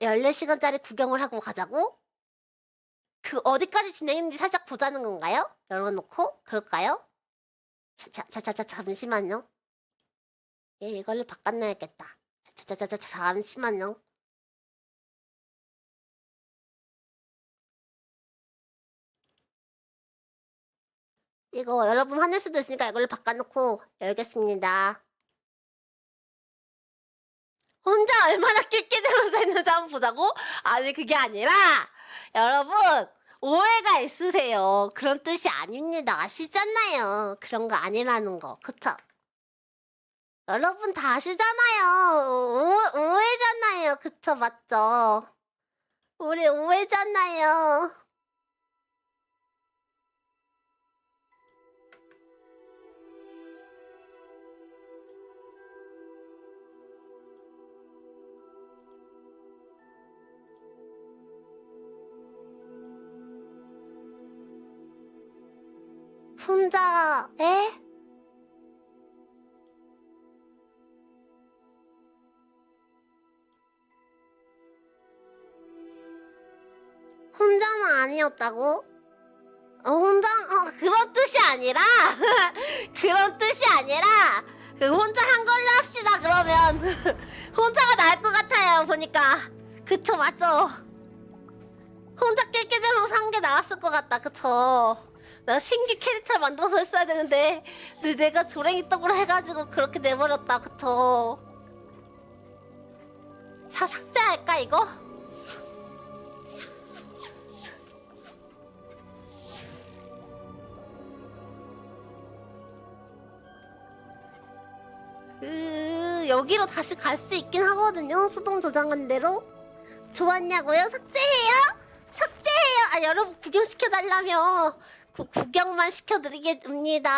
14시간짜리 구경을 하고 가자고? 그 어디까지 진행했는지 살짝 보자는 건가요? 열어놓고 그럴까요? 자자자자 잠시만요. 얘 이걸로 바꿔놔야겠다. 자자자자 잠시만요. 이거 여러분 화낼 수도 있으니까 이걸로 바꿔놓고 열겠습니다. 얼마나 낄낄대면서 있는지 한번 보자고? 아니 그게 아니라 여러분 오해가 있으세요. 그런 뜻이 아닙니다. 아시잖아요. 그런 거 아니라는 거. 그쵸? 여러분 다 아시잖아요. 오, 오해잖아요. 그쵸? 맞죠? 우리 오해잖아요. 혼자 에? 혼자는 아니었다고? 어, 혼자 어, 그런 뜻이 아니라 그런 뜻이 아니라 그 혼자 한 걸로 합시다 그러면 혼자가 나을 것 같아요 보니까 그쵸 맞죠? 혼자 낄낄대면서 한게 나았을 것 같다 그쵸? 내가 신규 캐릭터를 만들어서 했어야 되는데 근데 내가 조랭이 떡으로 해가지고 그렇게 내버렸다 그쵸 사 삭제할까 이거? 그 여기로 다시 갈 수 있긴 하거든요 수동 저장한 대로 좋았냐고요? 삭제해요? 삭제해요 아 여러분 구경시켜달라며 그 구경만 시켜드리겠습니다